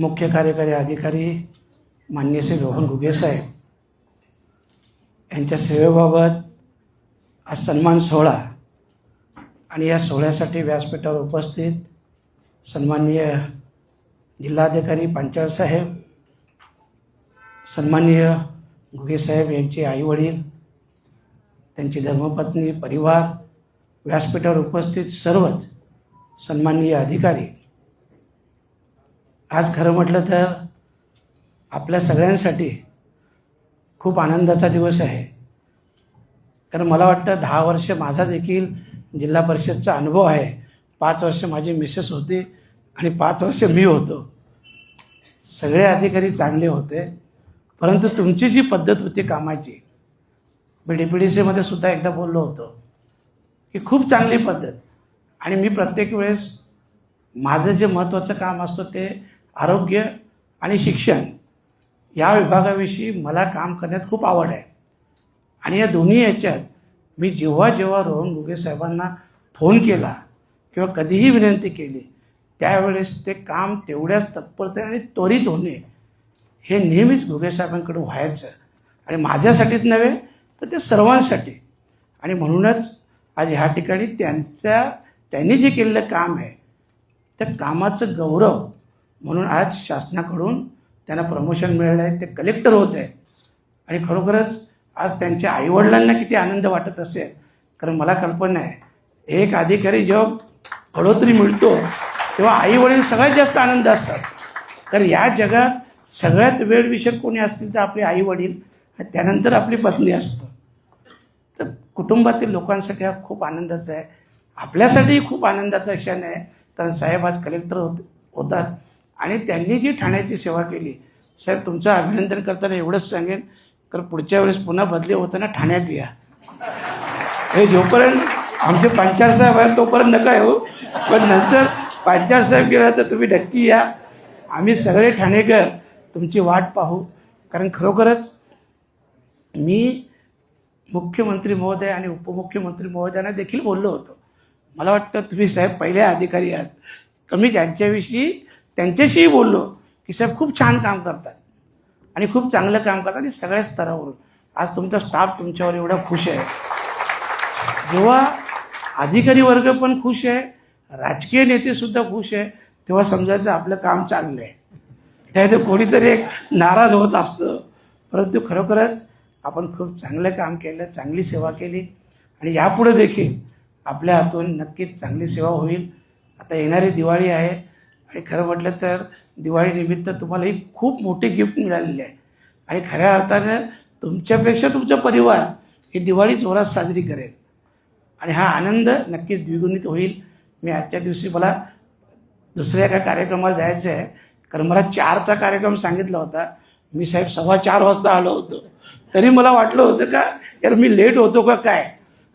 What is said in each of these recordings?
मुख्य कार्यकारी अधिकारी मान्य श्री रोहन घुगे साहेब. यांच्या सेवेबाबत आज सन्मान सोहळा आणि या सोहळ्यासाठी व्यासपीठावर उपस्थित सन्माननीय जिल्हाधिकारी पांचाळ साहेब सन्माननीय गुगेसाहेब यांचे आईवडील त्यांची धर्मपत्नी परिवार व्यासपीठावर उपस्थित सर्वच सन्माननीय अधिकारी आज खरं म्हटलं तर आपल्या सगळ्यांसाठी खूप आनंदाचा दिवस आहे. कारण मला वाटतं दहा वर्ष माझा देखील जिल्हा परिषदचा अनुभव आहे. पाच वर्ष माझी मिसेस होती आणि पाच वर्ष मी होतो. सगळे अधिकारी चांगले होते. परंतु तुमची जी पद्धत होती कामाची मी डी पी डी सीमध्ये सुद्धा एकदा बोललो होतो की खूप चांगली पद्धत. आणि मी प्रत्येक वेळेस माझं जे महत्त्वाचं काम असतं ते आरोग्य आणि शिक्षण या विभागाविषयी मला काम करण्यात खूप आवड आहे. आणि या दोन्ही याच्यात मी जेव्हा जेव्हा रोहन गुगे साहेबांना फोन केला किंवा कधीही विनंती केली त्यावेळेस ते काम तेवढ्याच तत्परतेने आणि त्वरित होणे हे नेहमीच घुगे साहेबांकडून व्हायचं. आणि माझ्यासाठीच नव्हे तर ते सर्वांसाठी. आणि म्हणूनच आज ह्या ठिकाणी त्यांच्या त्यांनी जे केलेलं काम आहे त्या कामाचं गौरव म्हणून आज शासनाकडून त्यांना प्रमोशन मिळालं आहे ते कलेक्टर होत आहे आणि खरोखरच आज त्यांच्या आईवडिलांना किती आनंद वाटत असेल कारण मला कल्पना आहे एक अधिकारी जेव्हा बढोतरी मिळतो तेव्हा आईवडील सगळ्यात जास्त आनंद असतात. तर या जगात सगळ्यात वेळविषय कोणी असतील तर आपले आईवडील आणि त्यानंतर आपली पत्नी असतं तर कुटुंबातील लोकांसाठी हा खूप आनंदाचा आहे. आपल्यासाठीही खूप आनंदाचा क्षण आहे कारण साहेब आज कलेक्टर होत होतात. आणि त्यांनी जी ठाण्याची सेवा केली साहेब तुमचं अभिनंदन करताना एवढंच सांगेन तर पुढच्या वेळेस पुन्हा बदली होताना ठाण्यात या. हे जोपर्यंत आमचे पांचाळ साहेब आहेत तोपर्यंत नका येऊ. पण नंतर पांचाळ साहेब गेला तर तुम्ही नक्की या. आम्ही सगळे ठाणेकर तुमची वाट पाहू. कारण खरोखरच मी मुख्यमंत्री महोदय आणि उपमुख्यमंत्री महोदयांना देखील बोललो होतो. मला वाटतं तुम्ही साहेब पहिले अधिकारी आहात. कमी ज्यांच्याविषयी त्यांच्याशीही बोललो की साहेब खूप छान काम करतात आणि खूप चांगलं काम करतात आणि सगळ्या स्तरावरून. आज तुमचा स्टाफ तुमच्यावर एवढा खुश आहे. जेव्हा अधिकारी वर्ग पण खुश आहे राजकीय नेतेसुद्धा खुश आहे तेव्हा समजायचं आपलं काम चांगलं आहे. नाही तर कोणीतरी एक नाराज होत असतं. परंतु खरोखरच आपण खूप चांगलं काम केलं चांगली सेवा केली आणि यापुढे देखील आपल्या हातून नक्कीच चांगली सेवा होईल. आता येणारी दिवाळी आहे आणि खरं म्हटलं तर दिवाळीनिमित्त तुम्हाला ही खूप मोठी गिफ्ट मिळालेली आहे. आणि खऱ्या अर्थानं तुमच्यापेक्षा तुमचा परिवार ही दिवाळी जोरात साजरी करेल. आणि हा आनंद नक्कीच द्विगुणित होईल. मी आजच्या दिवशी मला दुसऱ्या एका कार्यक्रमाला जायचं आहे. कारण मला चारचा कार्यक्रम सांगितला होता. मी साहेब सव्वा चार वाजता आलो होतो. तरी मला वाटलं होतं का यार मी लेट होतो का काय?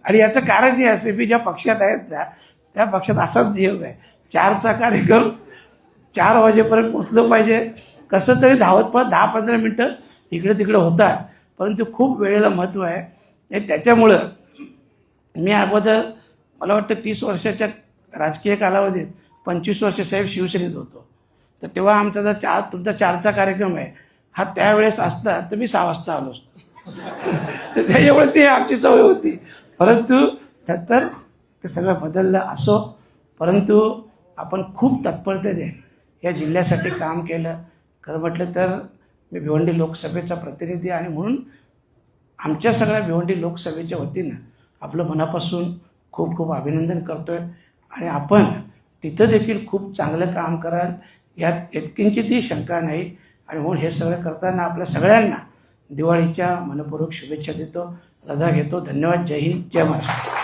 आणि याचं कारण हे असे मी ज्या पक्षात आहेत ना त्या पक्षात असाच नियम आहे. चारचा कार्यक्रम चार वाजेपर्यंत पोचलं पाहिजे. कसं तरी धावत पळत दहा पंधरा मिनटं इकडे तिकडे होतात. परंतु खूप वेळेला महत्त्व आहे. आणि त्याच्यामुळं मी अगोदर मला वाटतं तीस वर्षाच्या राजकीय कालावधीत पंचवीस वर्ष साहेब शिवसेनेत होतो. तर तेव्हा आमचा जर चार तुमचा चारचा कार्यक्रम आहे हा त्यावेळेस असता तर मी सहा वाजता आलो असतो. तर त्याच्यामुळे ती आमची सवय होती. परंतु नंतर ते सगळं बदललं असो. परंतु आपण खूप तत्परतेने या जिल्ह्यासाठी काम केलं. खरं म्हटलं तर मी भिवंडी लोकसभेचा प्रतिनिधी आणि म्हणून आमच्या सगळ्या भिवंडी लोकसभेच्या वतीनं आपलं मनापासून खूप खूप अभिनंदन करतो आहे आणि आपण तिथं देखील खूप चांगलं काम कराल यात इतकिंचितही शंका नाही. आणि म्हणून हे सगळं करताना आपल्या सगळ्यांना दिवाळीच्या मनपूर्वक शुभेच्छा देतो रजा घेतो. धन्यवाद. जय हिंद. जय महाराष्ट्र.